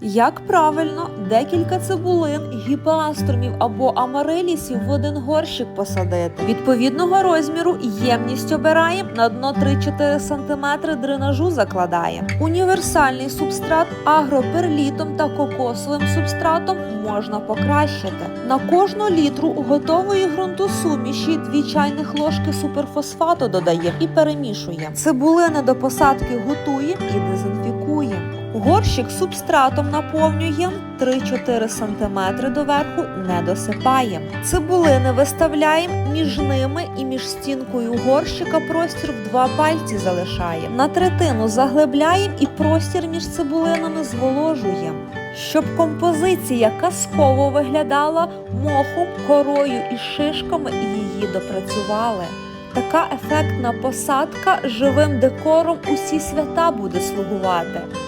Як правильно, декілька цибулин, гіпеаструмів або амарилісів в один горщик посадити. Відповідного розміру ємність обираємо на дно 3-4 см дренажу закладаємо. Універсальний субстрат агроперлітом та кокосовим субстратом можна покращити. На кожну літру готової ґрунтосуміші 2 чайних ложки суперфосфату додаємо і перемішуємо. Цибулини до посадки готуємо і. Горщик субстратом наповнюємо 3-4 см доверху не досипаємо. Цибулини виставляємо між ними і між стінкою горщика простір в два пальці залишаємо. На третину заглибляємо і простір між цибулинами зволожуємо. Щоб композиція казково виглядала мохом, корою і шишками її допрацювали. Така ефектна посадка живим декором усі свята буде слугувати.